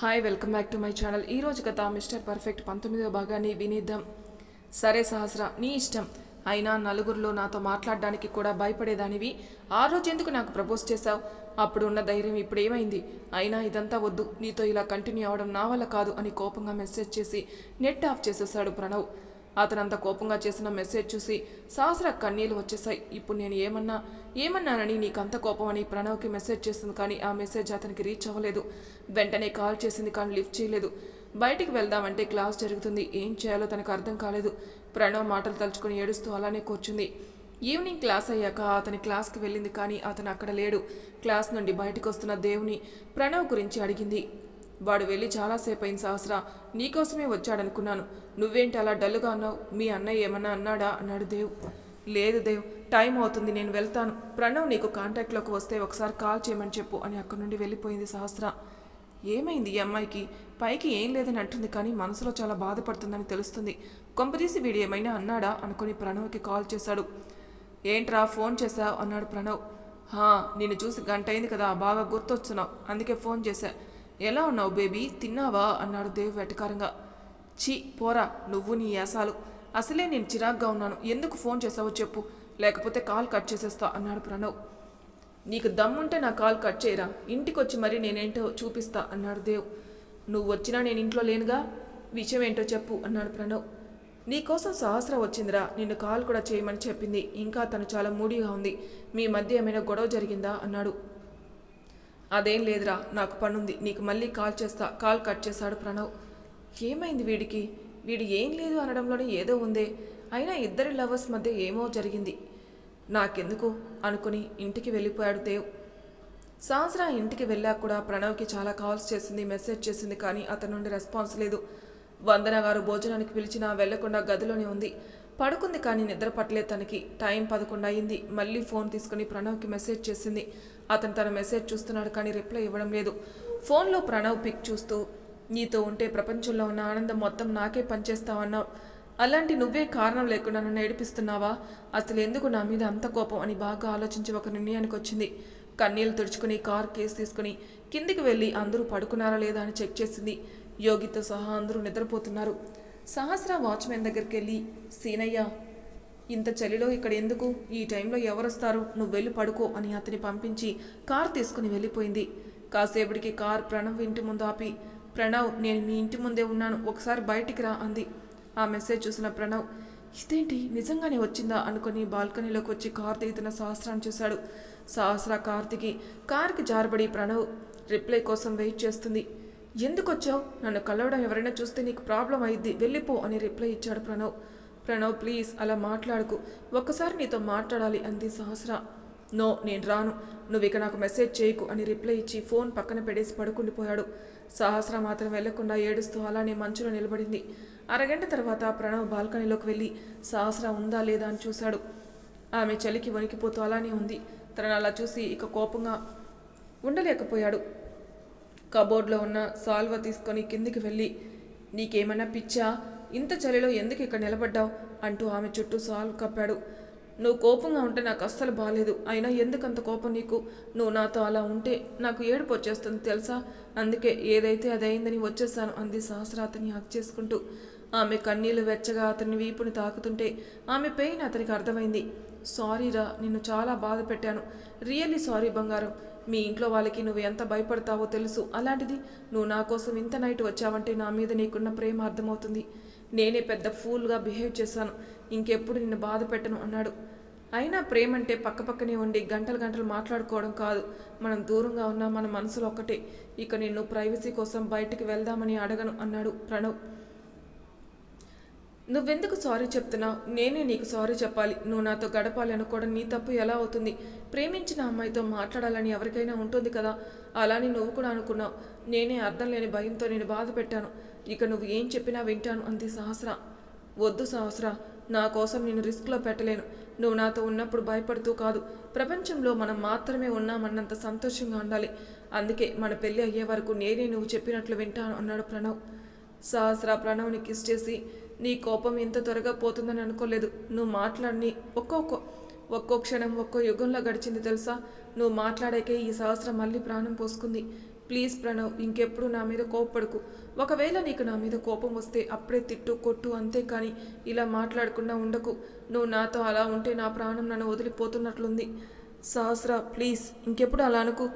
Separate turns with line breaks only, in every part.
Hi welcome back to my channel ఈ రోజు కథ మిస్టర్ పర్ఫెక్ట్ పంతొమ్మిదవ భాగాన్ని వినిద్దాం. సరే సహస్ర నీ ఇష్టం. అయినా నలుగురిలో నాతో మాట్లాడడానికి కూడా భయపడేదానివి. ఆ రోజు ఎందుకు నాకు ప్రపోజ్ చేశావు? అప్పుడు ఉన్న ధైర్యం ఇప్పుడు ఏమైంది అయినా ఇదంతా వద్దు. నీతో ఇలా కంటిన్యూ అవ్వడం నా వల్ల కాదు అని కోపంగా మెసేజ్ చేసి నెట్ ఆఫ్ చేసేసాడు ప్రణవ్. అతనంత కోపంగా చేసిన మెసేజ్ చూసి సహస్ర కన్నీళ్ళు వచ్చేసాయి ఇప్పుడు నేను ఏమన్నా ఏమన్నానని నీకంత కోపం అని ప్రణవ్కి మెసేజ్ చేసింది కానీ ఆ మెసేజ్ అతనికి రీచ్ అవ్వలేదు. వెంటనే కాల్ చేసింది కానీ లిఫ్ట్ చేయలేదు. బయటికి వెళ్దామంటే క్లాస్ జరుగుతుంది. ఏం చేయాలో తనకు అర్థం కాలేదు. ప్రణవ్ మాటలు తలుచుకుని ఏడుస్తూ అలానే కూర్చుంది. ఈవినింగ్ క్లాస్ అయ్యాక అతని క్లాస్కి వెళ్ళింది కానీ అతను అక్కడ లేడు. క్లాస్ నుండి బయటకు వస్తున్న దేవుని ప్రణవ్ గురించి అడిగింది. వాడు వెళ్ళి చాలాసేపు అయింది సహస్ర నీకోసమే వచ్చాడనుకున్నాను. నువ్వేంటి అలా డల్గా అన్నావు? మీ అన్నయ్య ఏమన్నా అన్నాడా? అన్నాడు దేవ్. లేదు దేవ్ టైం అవుతుంది నేను వెళ్తాను. ప్రణవ్ నీకు కాంటాక్ట్లోకి వస్తే ఒకసారి కాల్ చేయమని చెప్పు అని అక్కడి నుండి వెళ్ళిపోయింది సహస్ర. ఏమైంది ఈ అమ్మాయికి? పైకి ఏం లేదని అంటుంది కానీ మనసులో చాలా బాధపడుతుందని తెలుస్తుంది. కొంపదీసి వీడు ఏమైనా అన్నాడా? అనుకుని ప్రణవ్కి కాల్ చేశాడు. ఏంట్రా ఫోన్ చేశావు? అన్నాడు ప్రణవ్. హా నిన్ను చూసి గంట అయింది కదా బాగా గుర్తొచ్చున్నావు. అందుకే ఫోన్ చేశా. ఎలా ఉన్నావు బేబీ? తిన్నావా? అన్నాడు దేవ్ వెటకారంగా. ఛీ పోరా నువ్వు నీ యాసాలు. అసలే నేను చిరాగ్గా ఉన్నాను. ఎందుకు ఫోన్ చేసావో చెప్పు. లేకపోతే కాల్ కట్ చేసేస్తా అన్నాడు ప్రణవ్. నీకు దమ్ముంటే నా కాల్ కట్ చేయరా? ఇంటికి వచ్చి మరీ నేనేంటో చూపిస్తా అన్నాడు దేవ్. నువ్వు వచ్చినా నేను ఇంట్లో లేనుగా? విషయం ఏంటో చెప్పు అన్నాడు ప్రణవ్. నీకోసం సహస్ర వచ్చిందిరా. నిన్ను కాల్ కూడా చేయమని చెప్పింది. ఇంకా తను చాలా మూడీగా ఉంది. మీ మధ్య ఏమైనా గొడవ జరిగిందా? అన్నాడు. అదేం లేదురా నాకు పనుంది. నీకు మళ్ళీ కాల్ చేస్తా. కాల్ కట్ చేశాడు ప్రణవ్. ఏమైంది వీడికి? వీడు ఏం లేదు అనడంలోనే ఏదో ఉందే. అయినా ఇద్దరి లవర్స్ మధ్య ఏమో జరిగింది. నాకెందుకు? అనుకుని ఇంటికి వెళ్ళిపోయాడు దేవ్. సహస్ర ఇంటికి వెళ్ళాక కూడా ప్రణవ్కి చాలా కాల్స్ చేసింది మెసేజ్ చేసింది కానీ అతని నుండి రెస్పాన్స్ లేదు. వందన గారు భోజనానికి పిలిచినా వెళ్ళకుండా గదిలోనే ఉంది. పడుకుంది కానీ నిద్ర పట్టలేదు. తనకి టైం పదకొండు అయింది. మళ్ళీ ఫోన్ తీసుకుని ప్రణవ్కి మెసేజ్ చేసింది. అతను తన మెసేజ్ చూస్తున్నాడు కానీ రిప్లై ఇవ్వడం లేదు. ఫోన్లో ప్రణవ్ పిక్ చూస్తూ నీతో ఉంటే ప్రపంచంలో ఉన్న ఆనందం మొత్తం నాకే పనిచేస్తావన్నావు. అలాంటి నువ్వే కారణం లేకుండా నన్ను ఏడిపిస్తున్నావా? అసలు ఎందుకు నా మీద అంత కోపం? అని బాగా ఆలోచించి ఒక నిర్ణయానికి వచ్చింది. కన్నీళ్ళు తుడుచుకుని కార్ కేసు తీసుకుని కిందికి వెళ్ళి అందరూ పడుకున్నారా లేదా? అని చెక్ చేసింది. యోగితో సహా అందరూ నిద్రపోతున్నారు. సహస్ర వాచ్మెన్ దగ్గరికి వెళ్ళి సీనయ్య ఇంత చలిలో ఇక్కడ ఎందుకు? ఈ టైంలో ఎవరొస్తారు? నువ్వు వెళ్ళి పడుకో అని అతని పంపించి కార్ తీసుకుని వెళ్ళిపోయింది. కాసేపటికి కార్ ప్రణవ్ ఇంటి ముందు ఆపి ప్రణవ్ నేను మీ ఇంటి ముందే ఉన్నాను. ఒకసారి బయటికి రా అంది. ఆ మెసేజ్ చూసిన ప్రణవ్ ఇదేంటి? నిజంగానే వచ్చిందా? అనుకుని బాల్కనీలోకి వచ్చి కార్ దిగుతున్న సహస్రాన్ని చూశాడు. సహస్ర కార్ దిగి కార్కి జారబడి ప్రణవ్ రిప్లై కోసం వెయిట్ చేస్తుంది. ఎందుకు వచ్చావు నన్ను కలవడం ఎవరైనా చూస్తే నీకు ప్రాబ్లం అయింది వెళ్ళిపో అని రిప్లై ఇచ్చాడు ప్రణవ్. ప్రణవ్ ప్లీజ్ అలా మాట్లాడుకు. ఒక్కసారి నీతో మాట్లాడాలి అంది సహస్ర. నో నేను రాను. నువ్వు ఇక నాకు మెసేజ్ చేయకు అని రిప్లై ఇచ్చి ఫోన్ పక్కన పెడేసి పడుకుండిపోయాడు సహస్ర మాత్రం వెళ్ళకుండా ఏడుస్తూ అలానే మంచులో నిలబడింది. అరగంట తర్వాత ప్రణవ్ బాల్కనీలోకి వెళ్ళి సహస్ర ఉందా లేదా అని చూశాడు. ఆమె చలికి వణికిపోతూ అలానే ఉంది. తనను అలా చూసి ఇక కోపంగా ఉండలేకపోయాడు. కబోర్డ్లో ఉన్న సాల్వ తీసుకొని కిందికి వెళ్ళి నీకేమన్నా పిచ్చా? ఇంత చలిలో ఎందుకు ఇక్కడ నిలబడ్డావు? అంటూ ఆమె చుట్టూ సాల్వ్ కప్పాడు. నువ్వు కోపంగా ఉంటే నాకు అస్సలు బాగాలేదు అయినా ఎందుకంత కోపం నీకు? నువ్వు నాతో అలా ఉంటే నాకు ఏడుపు వచ్చేస్తుంది తెలుసా? అందుకే ఏదైతే అది అయిందని వచ్చేసాను అంది సహస్ర అతన్ని హక్ చేసుకుంటూ. ఆమె కన్నీళ్ళు వెచ్చగా అతని వీపుని తాకుతుంటే ఆమె పెయిన్ అతనికి అర్థమైంది. సారీరా నిన్ను చాలా బాధ పెట్టాను. రియల్లీ సారీ బంగారం. మీ ఇంట్లో వాళ్ళకి నువ్వు ఎంత భయపడతావో తెలుసు. అలాంటిది నువ్వు నా కోసం ఇంత నైట్ వచ్చావంటే నా మీద నీకున్న ప్రేమ అర్థమవుతుంది. నేనే పెద్ద ఫూల్గా బిహేవ్ చేశాను. ఇంకెప్పుడు నిన్ను బాధ పెట్టను అన్నాడు. అయినా ప్రేమ అంటే పక్కపక్కనే ఉండి గంటలు గంటలు మాట్లాడుకోవడం కాదు. మనం దూరంగా ఉన్నా మన మనసులో ఒకటే ఇక నిన్ను ప్రైవసీ కోసం బయటికి వెళ్దామని అడగను అన్నాడు ప్రణవ్. నువ్వెందుకు సారీ చెప్తున్నావు? నేనే నీకు సారీ చెప్పాలి. నువ్వు నాతో గడపాలని కూడా నీ తప్పు ఎలా అవుతుంది? ప్రేమించిన అమ్మాయితో మాట్లాడాలని ఎవరికైనా ఉంటుంది కదా? అలాని నువ్వు కూడా అనుకున్నావు. నేనే అర్థం లేని భయంతో నేను బాధ పెట్టాను. ఇక నువ్వు ఏం చెప్పినా వింటాను అంది సహస్ర. వద్దు సహస్ర నా కోసం నేను రిస్క్లో పెట్టలేను. నువ్వు నాతో ఉన్నప్పుడు భయపడుతూ కాదు. ప్రపంచంలో మనం మాత్రమే ఉన్నామన్నంత సంతోషంగా ఉండాలి. అందుకే మన పెళ్ళి అయ్యే వరకు నేనే నువ్వు చెప్పినట్లు వింటాను అన్నాడు ప్రణవ్. సహస్ర ప్రణవ్ని కిస్ చేసి నీ కోపం ఇంత త్వరగా పోతుందని అనుకోలేదు. నువ్వు మాట్లాడిని ఒక్కొక్క ఒక్కో క్షణం ఒక్కో యుగంలో గడిచింది తెలుసా? నువ్వు మాట్లాడాకే ఈ సహస్రం మళ్ళీ ప్రాణం పోసుకుంది. ప్లీజ్ ప్రణవ్ ఇంకెప్పుడు నా మీద కోపడుకు ఒకవేళ నీకు నా మీద కోపం వస్తే అప్పుడే తిట్టు కొట్టు అంతే కానీ ఇలా మాట్లాడకుండా ఉండకు. నువ్వు నాతో అలా ఉంటే నా ప్రాణం నన్ను వదిలిపోతున్నట్లుంది. సహస్ర ప్లీజ్ ఇంకెప్పుడు అలా అనుకు.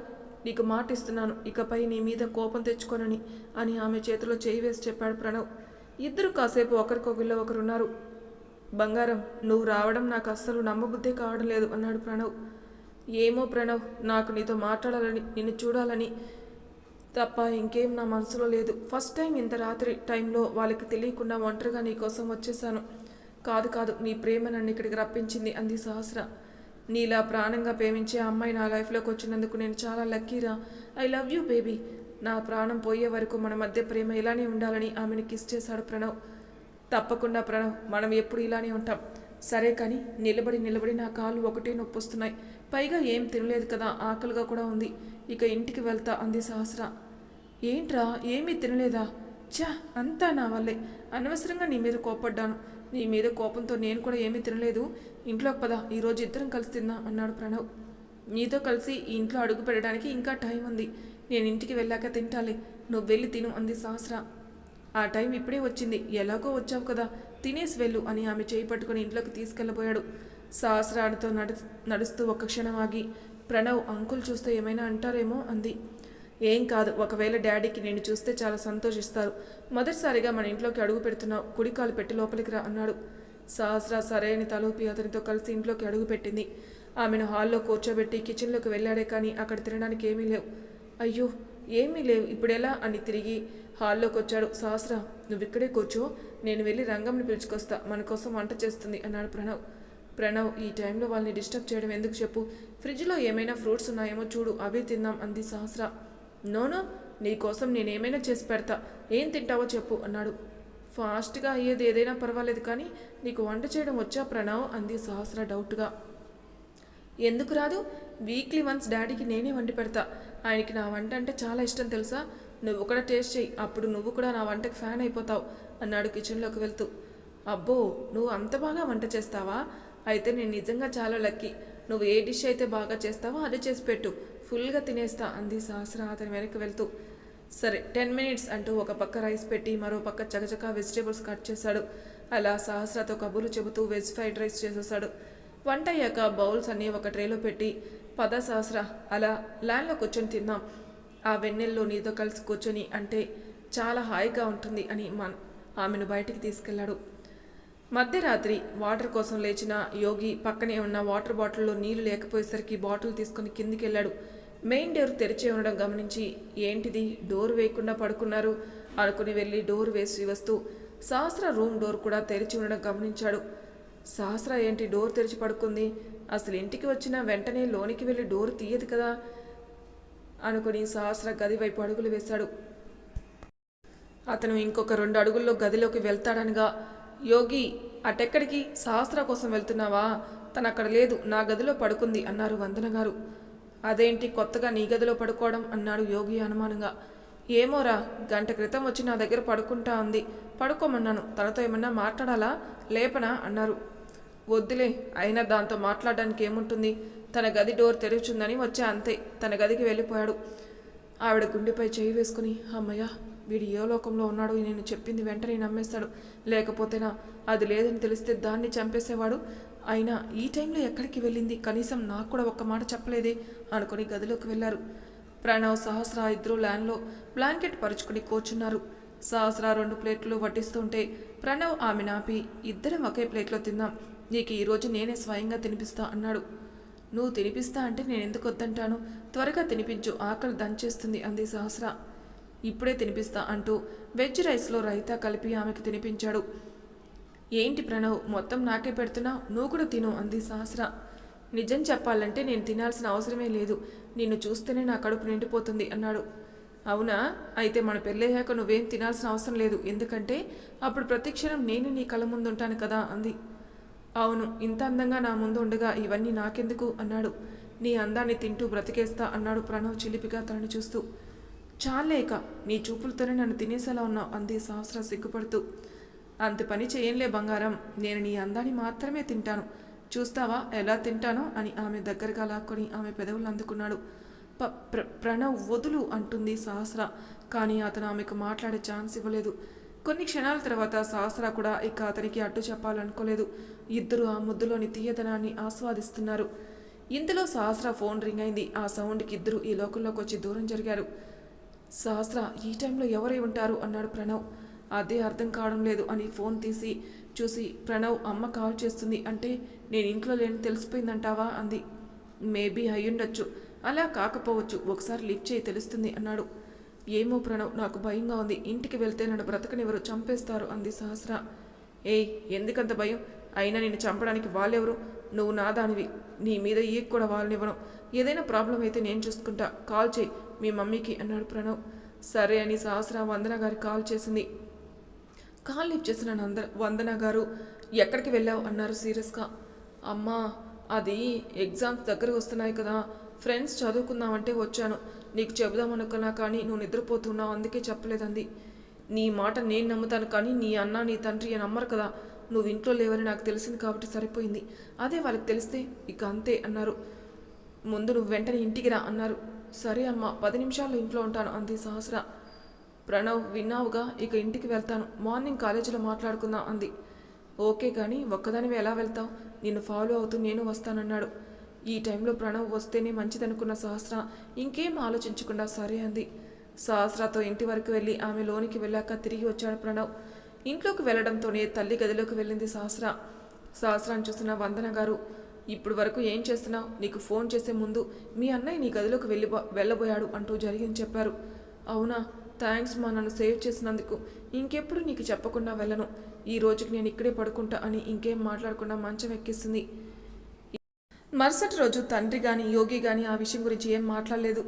నీకు మాట ఇస్తున్నాను ఇకపై నీ మీద కోపం తెచ్చుకోనని అని ఆమె చేతిలో చేయి వేసి చెప్పాడు ప్రణవ్. ఇద్దరు కాసేపు ఒకరికొకరిలో ఒకరున్నారు బంగారం నువ్వు రావడం నాకు అస్సలు నమ్మబుద్ధి కావడం లేదు అన్నాడు ప్రణవ్. ఏమో ప్రణవ్ నాకు నీతో మాట్లాడాలని నిన్ను చూడాలని తప్ప ఇంకేం నా మనసులో లేదు. ఫస్ట్ టైం ఇంత రాత్రి టైంలో వాళ్ళకి తెలియకుండా ఒంటరిగా నీకోసం వచ్చేసాను కాదు కాదు నీ ప్రేమ నన్ను ఇక్కడికి రప్పించింది అంది సహస్ర. నీలా ప్రాణంగా ప్రేమించే అమ్మాయి నా లైఫ్లోకి వచ్చినందుకు నేను చాలా లక్కీరా. I love you baby. నా ప్రాణం పోయే వరకు మన మధ్య ప్రేమ ఇలానే ఉండాలని ఆమెను కిస్ చేశాడు ప్రణవ్. తప్పకుండా ప్రణవ్ మనం ఎప్పుడు ఇలానే ఉంటాం. సరే కానీ నిలబడి నిలబడి నా కాళ్ళు ఒకటే నొప్పొస్తున్నాయి. పైగా ఏం తినలేదు కదా ఆకలిగా కూడా ఉంది. ఇక ఇంటికి వెళ్తా అంది సహస్ర. ఏంట్రా ఏమీ తినలేదా? చా అంతా నా వల్లే. అనవసరంగా నీ మీద కోపడ్డాను. నీ మీద కోపంతో నేను కూడా ఏమీ తినలేదు. ఇంట్లో పద ఈరోజు ఇద్దరం కలిసి తిందాం అన్నాడు ప్రణవ్. నీతో కలిసి ఇంట్లో అడుగు పెట్టడానికి ఇంకా టైం ఉంది. నేను ఇంటికి వెళ్ళాక తింటాలి. నువ్వు వెళ్ళి తిను అంది సహస్ర. ఆ టైం ఇప్పుడే వచ్చింది. ఎలాగో వచ్చావు కదా. తినేసి వెళ్ళు అని ఆమె చేయి పట్టుకుని ఇంట్లోకి తీసుకెళ్ళబోయాడు. సహస్రాడితో నడు నడుస్తూ ఒక క్షణం ఆగి ప్రణవ్ అంకుల్ చూస్తే ఏమైనా అంటారేమో అంది. ఏం కాదు. ఒకవేళ డాడీకి నేను చూస్తే చాలా సంతోషిస్తారు. మొదటిసారిగా మన ఇంట్లోకి అడుగు పెడుతున్నావు. కుడికాలు పెట్టి లోపలికి రా అన్నాడు. సహస్ర సరైన తలూపి అతనితో కలిసి ఇంట్లోకి అడుగు పెట్టింది. ఆమెను హాల్లో కూర్చోబెట్టి కిచెన్లోకి వెళ్ళాడే కానీ అక్కడ తినడానికి ఏమీ లేవు. అయ్యో ఏమీ లేవు. ఇప్పుడెలా? అని తిరిగి హాల్లోకి వచ్చాడు సహస్ర నువ్వు ఇక్కడే కూర్చో. నేను వెళ్ళి రంగంని పిలుచుకొస్తా. మన కోసం వంట చేస్తుంది అన్నాడు ప్రణవ్. ప్రణవ్ ఈ టైంలో వాళ్ళని డిస్టర్బ్ చేయడం ఎందుకు చెప్పు? ఫ్రిడ్జ్లో ఏమైనా ఫ్రూట్స్ ఉన్నాయేమో చూడు. అవే తిందాం అంది సహస్ర. నోనో నీకోసం నేనేమైనా చేసి పెడతా. ఏం తింటావో చెప్పు అన్నాడు. ఫాస్ట్గా అయ్యేది ఏదైనా పర్వాలేదు కానీ నీకు వంట చేయడం వచ్చా ప్రణవ్? అంది సహస్ర డౌట్గా. ఎందుకు రాదు? వీక్లీ వన్స్ డాడీకి నేనే వండి పెడతా. ఆయనకి నా వంట అంటే చాలా ఇష్టం తెలుసా? నువ్వు కూడా టేస్ట్ చేయి అప్పుడు నువ్వు కూడా నా వంటకి ఫ్యాన్ అయిపోతావు అన్నాడు కిచెన్లోకి వెళ్తూ. అబ్బో నువ్వు అంత బాగా వంట చేస్తావా? అయితే నేను నిజంగా చాలా లక్కీ. నువ్వు ఏ డిష్ అయితే బాగా చేస్తావో అది చేసి పెట్టు. ఫుల్గా తినేస్తా అంది సహస్ర అతని వెనక్కి వెళ్తూ. సరే టెన్ మినిట్స్ అంటూ ఒక పక్క రైస్ పెట్టి మరో పక్క చకచకా వెజిటేబుల్స్ కట్ చేశాడు. అలా సహస్రతో కబుర్లు చెబుతూ వెజ్ ఫ్రైడ్ రైస్ చేసేసాడు వంట అయ్యాక బౌల్స్ అన్నీ ఒక ట్రేలో పెట్టి పద సహస్ర అలా ల్యాండ్లో కూర్చొని తిన్నాం. ఆ వెన్నెల్లో నీతో కలిసి కూర్చొని అంటే చాలా హాయిగా ఉంటుంది అని మన్ ఆమెను బయటికి తీసుకెళ్ళాడు మధ్యరాత్రి వాటర్ కోసం లేచిన యోగి పక్కనే ఉన్న వాటర్ బాటిల్లో నీళ్ళు లేకపోయేసరికి బాటిల్ తీసుకుని కిందికి వెళ్ళాడు మెయిన్ డోర్ తెరిచే ఉండడం గమనించి ఏంటిది? డోర్ వేయకుండా పడుకున్నారు? అనుకుని వెళ్ళి డోర్ వేసి వస్తూ సహస్ర రూమ్ డోర్ కూడా తెరిచి ఉండడం గమనించాడు. సహస్ర ఏంటి డోర్ తెరిచి పడుకుంది? అసలు ఇంటికి వచ్చిన వెంటనే లోనికి వెళ్ళి డోర్ తీయదు కదా? అనుకుని సహస్ర గది వైపు అడుగులు వేశాడు. అతను ఇంకొక రెండు అడుగుల్లో గదిలోకి వెళ్తాడనగా యోగి అటెక్కడికి? సహస్ర కోసం వెళ్తున్నావా? తను అక్కడ లేదు నా గదిలో పడుకుంది అన్నారు వందన గారు. అదేంటి కొత్తగా నీ గదిలో పడుకోవడం? అన్నాడు యోగి అనుమానంగా. ఏమోరా గంట క్రితం వచ్చి నా దగ్గర పడుకుంటా ఉంది. పడుకోమన్నాను. తనతో ఏమన్నా మాట్లాడాలా? లేపనా? అన్నారు. వద్దులే అయినా దాంతో మాట్లాడడానికి ఏముంటుంది? తన గది డోర్ తెరుచుందని వచ్చే అంతే తన గదికి వెళ్ళిపోయాడు. ఆవిడ గుండెపై చేయి వేసుకుని అమ్మయ్య వీడు ఏ లోకంలో ఉన్నాడో నేను చెప్పింది వెంటనే నమ్మేస్తాడు. లేకపోతేనా అది లేదని తెలిస్తే దాన్ని చంపేసేవాడు. అయినా ఈ టైంలో ఎక్కడికి వెళ్ళింది? కనీసం నాకు కూడా ఒక్క మాట చెప్పలేదే అనుకుని గదిలోకి వెళ్ళారు. ప్రణవ్ సహస్ర ఇద్దరు ల్యాన్లో బ్లాంకెట్ పరుచుకుని కూర్చున్నారు. సహస్ర రెండు ప్లేట్లు వడ్డిస్తుంటే ప్రణవ్ ఆమె నాపి ఇద్దరం ఒకే ప్లేట్లో తిందాం నీకు ఈరోజు నేనే స్వయంగా తినిపిస్తా అన్నాడు. నువ్వు తినిపిస్తా అంటే నేను ఎందుకు వద్దంటాను? త్వరగా తినిపించు ఆకలి దంచేస్తుంది అంది సహస్ర. ఇప్పుడే తినిపిస్తా అంటూ వెజ్ రైస్లో రైతా కలిపి ఆమెకు తినిపించాడు. ఏంటి ప్రణవ్ మొత్తం నాకే పెడుతున్నా? నువ్వు కూడా తిను అంది సహస్ర. నిజం చెప్పాలంటే నేను తినాల్సిన అవసరమే లేదు. నిన్ను చూస్తేనే నా కడుపు నిండిపోతుంది అన్నాడు. అవునా? అయితే మన పెళ్ళయ్యాక నువ్వేం తినాల్సిన అవసరం లేదు. ఎందుకంటే అప్పుడు ప్రతిక్షణం నేను నీ కళ్ళ ముందు ఉంటాను కదా అంది. అవును ఇంత అందంగా నా ముందు ఉండగా ఇవన్నీ నాకెందుకు అన్నాడు. నీ అందాన్ని తింటూ బ్రతికేస్తా అన్నాడు ప్రణవ్ చిలిపిగా తనని చూస్తూ. చాలేక నీ చూపులతోనే నన్ను తినేసేలా ఉన్నావు అంది సహస్ర సిగ్గుపడుతూ. అంత పని చేయంలే బంగారం నేను నీ అందాన్ని మాత్రమే తింటాను. చూస్తావా ఎలా తింటానో అని ఆమె దగ్గరగా లాక్కొని ఆమె పెదవులు అందుకున్నాడు. ప ప్ర ప్రణవ్ వదులు అంటుంది సహస్ర కానీ అతను ఆమెకు మాట్లాడే ఛాన్స్ ఇవ్వలేదు. కొన్ని క్షణాల తర్వాత సహస్ర కూడా ఇక అతనికి అడ్డు చెప్పాలనుకోలేదు. ఇద్దరు ఆ ముద్దులోని తీయదనాన్ని ఆస్వాదిస్తున్నారు. ఇంతలో సహస్ర ఫోన్ రింగ్ అయింది. ఆ సౌండ్కి ఇద్దరు ఈ లోకంలోకి వచ్చి దూరం జరిగారు. సహస్ర ఈ టైంలో ఎవరై ఉంటారు? అన్నాడు ప్రణవ్. అదే అర్థం కావడం లేదు అని ఫోన్ తీసి చూసి ప్రణవ్ అమ్మ కాల్ చేస్తుంది. అంటే నేను ఇంట్లో లేని తెలిసిపోయిందంటావా? అంది. మేబీ అయ్యుండొచ్చు. అలా కాకపోవచ్చు. ఒకసారి లిఫ్ట్ చేయి తెలుస్తుంది అన్నాడు. ఏమో ప్రణవ్ నాకు భయంగా ఉంది. ఇంటికి వెళ్తే నన్ను బ్రతకనివ్వరు చంపేస్తారు అంది సహస్ర. ఏయ్ ఎందుకంత భయం? అయినా నిన్ను చంపడానికి వాళ్ళెవరు? నువ్వు నా దానివి. నీ మీద ఈక్ కూడా వాళ్ళనివ్వను. ఏదైనా ప్రాబ్లం అయితే నేను చూసుకుంటా. కాల్ చేయి మీ మమ్మీకి అన్నాడు ప్రణవ్. సరే అని సహస్ర వందన గారి కాల్ చేసింది. కాల్ లిఫ్ట్ చేసిన నంద వందన గారు ఎక్కడికి వెళ్ళావు? అన్నారు సీరియస్గా. అమ్మా అది ఎగ్జామ్స్ దగ్గర వస్తున్నాయి కదా. ఫ్రెండ్స్ చదువుకుందామంటే వచ్చాను. నీకు చెబుదామనుకున్నా కానీ నువ్వు నిద్రపోతున్నావు అందుకే చెప్పలేదంది. నీ మాట నేను నమ్ముతాను కానీ నీ అన్న నీ తండ్రి నమ్మరు కదా. నువ్వు ఇంట్లో లేవని నాకు తెలిసింది కాబట్టి సరిపోయింది. అదే వాళ్ళకి తెలిస్తే ఇక అంతే అన్నారు. ముందు నువ్వు వెంటనే ఇంటికి రా అన్నారు. సరే అమ్మా పది నిమిషాల్లో ఇంట్లో ఉంటాను అంది సహస్ర. ప్రణవ్ విన్నావుగా? ఇక ఇంటికి వెళ్తాను. మార్నింగ్ కాలేజీలో మాట్లాడుకుందాం అంది. ఓకే కానీ ఒక్కదానివి ఎలా వెళ్తావు? నిన్ను ఫాలో అవుతూ నేను వస్తానన్నాడు. ఈ టైంలో ప్రణవ్ వస్తేనే మంచిదనుకున్న సహస్ర ఇంకేం ఆలోచించకుండా సరే అంది. సహస్రతో ఇంటి వరకు వెళ్ళి ఆమె లోనికి వెళ్ళాక తిరిగి వచ్చాడు ప్రణవ్. ఇంట్లోకి వెళ్ళడంతోనే తల్లి గదిలోకి వెళ్ళింది సహస్ర. సహస్రాన్ని చూసిన వందన గారు ఇప్పుడు వరకు ఏం చేస్తున్నావు? నీకు ఫోన్ చేసే ముందు మీ అన్నయ్య నీ గదిలోకి వెళ్ళి వెళ్ళబోయాడు అంటూ జరిగింది చెప్పారు. అవునా? థ్యాంక్స్ మా నన్ను సేవ్ చేసినందుకు. ఇంకెప్పుడు నీకు చెప్పకుండా వెళ్ళను. ఈ రోజుకి నేను ఇక్కడే పడుకుంటా అని ఇంకేం మాట్లాడకుండా మంచం ఎక్కిస్తుంది మరుసటి రోజు తండ్రి కానీ యోగి కానీ ఆ విషయం గురించి ఏం మాట్లాడలేదు.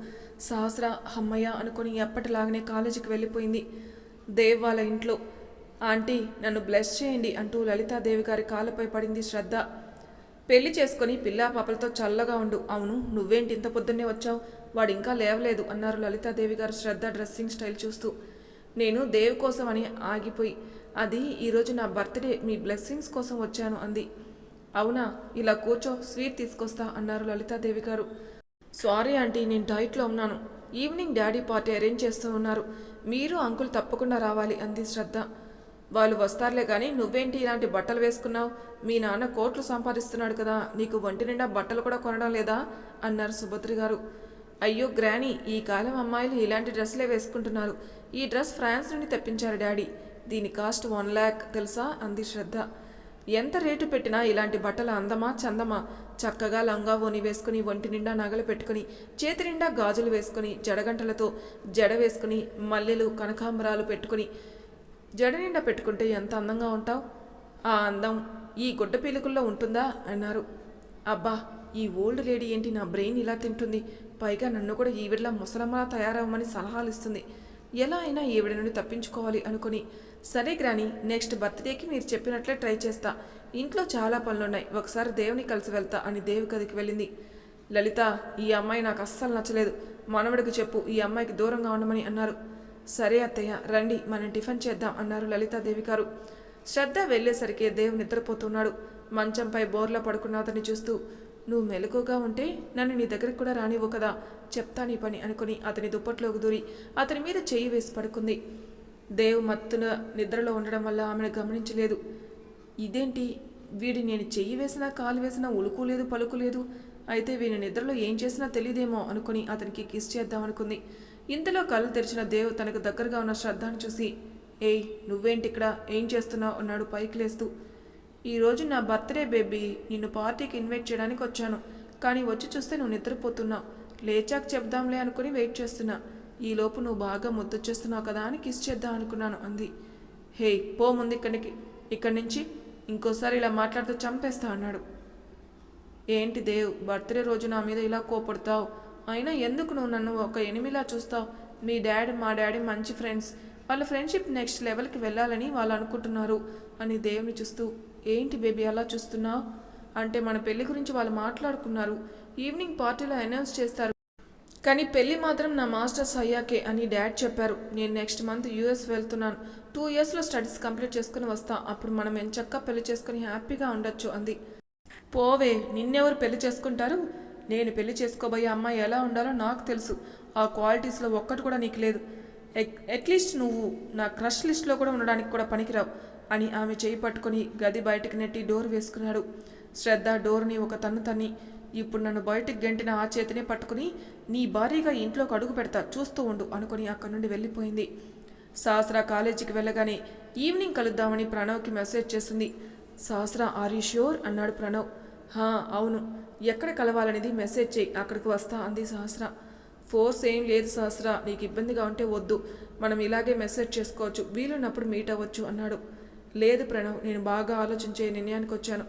సహస్ర అమ్మయ్య అనుకుని ఎప్పటిలాగానే కాలేజీకి వెళ్ళిపోయింది. దేవ్ వాళ్ళ ఇంట్లో ఆంటీ నన్ను బ్లెస్ చేయండి అంటూ లలితాదేవి గారి కాళ్ళపై పడింది శ్రద్ధ. పెళ్ళి చేసుకుని పిల్లా పాపలతో చల్లగా ఉండు. అవును నువ్వేంటి ఇంత పొద్దున్నే వచ్చావు? వాడు ఇంకా లేవలేదు అన్నారు లలితాదేవి గారు శ్రద్ధ డ్రెస్సింగ్ స్టైల్ చూస్తూ. నేను దేవి కోసం అని ఆగిపోయి అది ఈరోజు నా బర్త్డే మీ బ్లెస్సింగ్స్ కోసం వచ్చాను అంది. అవునా? ఇలా కూర్చో స్వీట్ తీసుకొస్తా అన్నారు లలితాదేవి గారు. సారీ ఆంటీ నేను డైట్లో ఉన్నాను. ఈవినింగ్ డాడీ పార్టీ అరేంజ్ చేస్తూ ఉన్నారు. మీరు అంకుల్ తప్పకుండా రావాలి అంది శ్రద్ధ. వాళ్ళు వస్తారులే కానీ నువ్వేంటి ఇలాంటి బట్టలు వేసుకున్నావు? మీ నాన్న కోట్లు సంపాదిస్తున్నాడు కదా నీకు ఒంటి నిండా బట్టలు కూడా కొనడం లేదా? అన్నారు సుభద్రి గారు. అయ్యో గ్రానీ ఈ కాలం అమ్మాయిలు ఇలాంటి డ్రెస్లే వేసుకుంటున్నారు. ఈ డ్రెస్ ఫ్రాన్స్ నుండి తెప్పించారు డాడీ. దీని కాస్ట్ వన్ ల్యాక్ తెలుసా? అంది శ్రద్ధ. ఎంత రేటు పెట్టినా ఇలాంటి బట్టల అందమా చందమా? చక్కగా లంగా ఓని వేసుకుని ఒంటి నిండా నగలు పెట్టుకుని చేతి నిండా గాజులు వేసుకుని జడగంటలతో జడ వేసుకుని మల్లెలు కనకాంబరాలు పెట్టుకుని జడ నిండా పెట్టుకుంటే ఎంత అందంగా ఉంటావు? ఆ అందం ఈ గుడ్డ పీలుకుల్లో ఉంటుందా? అన్నారు. అబ్బా ఈ ఓల్డ్ లేడీ ఏంటి నా బ్రెయిన్ ఇలా తింటుంది? పైగా నన్ను కూడా ఈవిడలా ముసలమ్మలా తయారవ్వమని సలహాలు ఇస్తుంది ఎలా అయినా ఈవిడ నుండి తప్పించుకోవాలి అనుకుని. సరే గ్రాని నెక్స్ట్ బర్త్డేకి మీరు చెప్పినట్లే ట్రై చేస్తా. ఇంట్లో చాలా పనులున్నాయి. ఒకసారి దేవుని కలిసి వెళ్తా అని దేవి గదికి వెళ్ళింది. లలిత ఈ అమ్మాయి నాకు అస్సలు నచ్చలేదు. మనవడికి చెప్పు ఈ అమ్మాయికి దూరంగా ఉండమని అన్నారు. సరే అత్తయ్య రండి మనం టిఫిన్ చేద్దాం అన్నారు లలితాదేవి గారు. శ్రద్ధ వెళ్ళేసరికి దేవు నిద్రపోతున్నాడు. మంచంపై బోర్లో పడుకున్న అతన్ని చూస్తూ నువ్వు మెలకుగా ఉంటే నన్ను నీ దగ్గరికి కూడా రానివ్వు కదా. చెప్తా నీ పని అనుకుని అతని దుప్పట్లోకి దూరి అతని మీద చెయ్యి వేసి పడుకుంది. దేవ్ మత్తున నిద్రలో ఉండడం వల్ల ఆమెను గమనించలేదు. ఇదేంటి? వీడి నేను చెయ్యి వేసినా కాలు వేసినా ఉలుకు లేదు పలుకు లేదు. అయితే వీని నిద్రలో ఏం చేసినా తెలియదేమో అనుకుని అతనికి కిస్ చేద్దామనుకుంది ఇంతలో కళ్ళు తెరిచిన దేవ్ తనకు దగ్గరగా ఉన్న శ్రద్ధను చూసి ఏయ్ నువ్వేంటి ఇక్కడ? ఏం చేస్తున్నావు? అన్నాడు పైకి లేస్తూ. ఈరోజు నా బర్త్డే బేబీ నిన్ను పార్టీకి ఇన్వైట్ చేయడానికి వచ్చాను. కానీ వచ్చి చూస్తే నువ్వు నిద్రపోతున్నావు. లేచాక చెప్దాంలే అనుకుని వెయిట్ చేస్తున్నా. ఈలోపు నువ్వు బాగా ముద్దొచ్చేస్తున్నావు కదా అని కిస్ చేద్దాం అనుకున్నాను అంది. హే పో ముందు ఇక్కడికి. ఇక్కడి నుంచి ఇంకోసారి ఇలా మాట్లాడుతూ చంపేస్తా అన్నాడు. ఏంటి దేవ్ బర్త్డే రోజు నా మీద ఇలా కోపడతావు? అయినా ఎందుకు నువ్వు నన్ను ఒక ఎనిమిలా చూస్తావు? మీ డాడీ మా డాడీ మంచి ఫ్రెండ్స్. వాళ్ళ ఫ్రెండ్షిప్ నెక్స్ట్ లెవెల్కి వెళ్ళాలని వాళ్ళు అనుకుంటున్నారు అని దేవుని చూస్తూ ఏంటి బేబీ అలా చూస్తున్నావు అంటే మన పెళ్ళి గురించి వాళ్ళు మాట్లాడుకున్నారు. ఈవినింగ్ పార్టీలో అనౌన్స్ చేస్తారు. కానీ పెళ్ళి మాత్రం నా మాస్టర్స్ అయ్యాకే అని డాడ్ చెప్పారు. నేను నెక్స్ట్ మంత్ యూఎస్ వెళ్తున్నాను. టూ ఇయర్స్లో స్టడీస్ కంప్లీట్ చేసుకుని వస్తా. అప్పుడు మనం ఎంచక్కా పెళ్ళి చేసుకుని హ్యాపీగా ఉండొచ్చు అంది. పోవే నిన్నెవరు పెళ్ళి చేసుకుంటారు? నేను పెళ్ళి చేసుకోబోయే అమ్మాయి ఎలా ఉండాలో నాకు తెలుసు. ఆ క్వాలిటీస్లో ఒక్కటి కూడా నీకు లేదు. అట్లీస్ట్ నువ్వు నా క్రష్ లిస్ట్లో కూడా ఉండడానికి కూడా పనికిరావు. అని ఆమె చేయి పట్టుకొని గది బయటకు నెట్టి డోర్ వేసుకున్నాడు. శ్రద్ధ డోర్ని ఒక తన్ను తన్ని ఇప్పుడు నన్ను బయటికి గెంటిన ఆ చేతిని పట్టుకుని నీ భారీగా ఇంట్లోకి అడుగు పెడతా చూస్తూ ఉండు అనుకుని అక్కడి నుండి వెళ్ళిపోయింది. సహస్ర కాలేజీకి వెళ్ళగానే ఈవినింగ్ కలుద్దామని ప్రణవ్కి మెసేజ్ చేసింది. Sahasra are you sure? అన్నాడు ప్రణవ్. హా అవును. ఎక్కడ కలవాలనేది మెసేజ్ చేయి అక్కడికి వస్తా అంది సహస్ర ఫోర్స్ ఏం లేదు సహస్ర నీకు ఇబ్బందిగా ఉంటే వద్దు. మనం ఇలాగే మెసేజ్ చేసుకోవచ్చు. వీలున్నప్పుడు మీట్ అవ్వచ్చు అన్నాడు. లేదు ప్రణవ్ నేను బాగా ఆలోచించే నిర్ణయానికి వచ్చాను.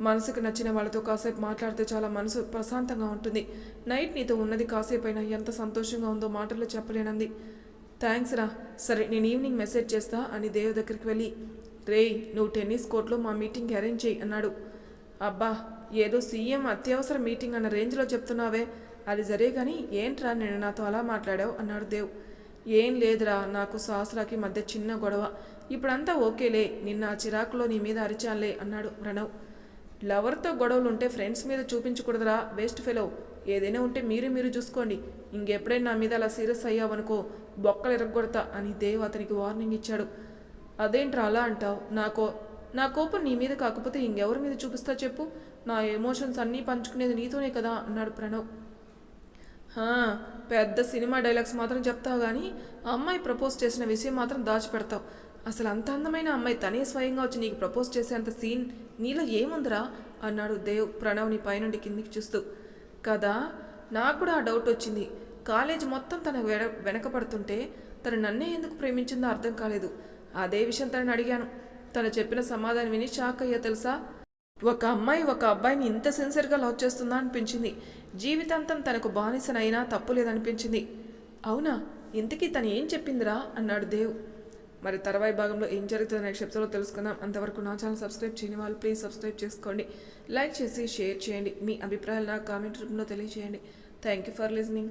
మనసుకు నచ్చిన వాళ్ళతో కాసేపు మాట్లాడితే చాలా మనసు ప్రశాంతంగా ఉంటుంది. నైట్ నీతో ఉన్నది కాసేపు అయినా ఎంత సంతోషంగా ఉందో మాటల్లో చెప్పలేనంది. థ్యాంక్స్ రా. సరే నేను ఈవినింగ్ మెసేజ్ చేస్తా అని దేవ్ దగ్గరికి వెళ్ళి రేయ్ నువ్వు టెన్నిస్ కోర్ట్లో మా మీటింగ్ అరేంజ్ చేయి అన్నాడు. అబ్బా ఏదో సీఎం అత్యవసర మీటింగ్ అన్న రేంజ్లో చెప్తున్నావే. అది జరే కానీ ఏంట్రా నేను నాతో అలా మాట్లాడావు? అన్నాడు దేవ్. ఏం లేదురా నాకు సహస్రాకి మధ్య చిన్న గొడవ. ఇప్పుడంతా ఓకేలే నిన్న చిరాకులో నీ మీద అరిచానులే అన్నాడు ప్రణవ్. లవర్తో గొడవలు ఉంటే ఫ్రెండ్స్ మీద చూపించకూడదురా వేస్ట్ ఫెలో. ఏదైనా ఉంటే మీరు మీరు చూసుకోండి. ఇంకెప్పుడైనా నా మీద అలా సీరియస్ అయ్యావనుకో బొక్కలు ఎరగొడతా అని దేవ్ అతనికి వార్నింగ్ ఇచ్చాడు. అదేంట్రా అలా అంటావు? నా కో నా కోపం నీ మీద కాకపోతే ఇంకెవరి మీద చూపిస్తా చెప్పు? నా ఎమోషన్స్ అన్నీ పంచుకునేది నీతోనే కదా అన్నాడు ప్రణవ్. పెద్ద సినిమా డైలాగ్స్ మాత్రం చెప్తావు కానీ ఆ అమ్మాయి ప్రపోజ్ చేసిన విషయం మాత్రం దాచిపెడతావు. అసలు అంత అందమైన అమ్మాయి తనే స్వయంగా వచ్చి నీకు ప్రపోజ్ చేసేంత సీన్ నీలో ఏముందిరా? అన్నాడు దేవ్ ప్రణవ్ని పైనుండి కిందికి చూస్తూ. కదా నాకు కూడా ఆ డౌట్ వచ్చింది. కాలేజ్ మొత్తం తన వెన వెనకపడుతుంటే తను నన్నే ఎందుకు ప్రేమించిందో అర్థం కాలేదు. అదే విషయం తనని అడిగాను. తను చెప్పిన సమాధానం విని షాక్ అయ్యా తెలుసా? ఒక అమ్మాయి ఒక అబ్బాయిని ఇంత సిన్సియర్గా లవ్ చేస్తుందా అనిపించింది. జీవితాంతం తనకు బానిసనైనా తప్పు లేదనిపించింది. అవునా? ఇంతకీ తను ఏం చెప్పిందిరా? అన్నాడు దేవ్. మరి తర్వాయి భాగంలో ఏం జరుగుతుందో నెక్స్ట్ ఎపిసోడ్లో తెలుసుకుందాం. అంతవరకు నా ఛానల్ సబ్స్క్రైబ్ చేయని వాళ్ళు ప్లీజ్ సబ్స్క్రైబ్ చేసుకోండి. లైక్ చేసి షేర్ చేయండి. మీ అభిప్రాయాలు నా కామెంట్ రూపంలో తెలియజేయండి. Thank you for listening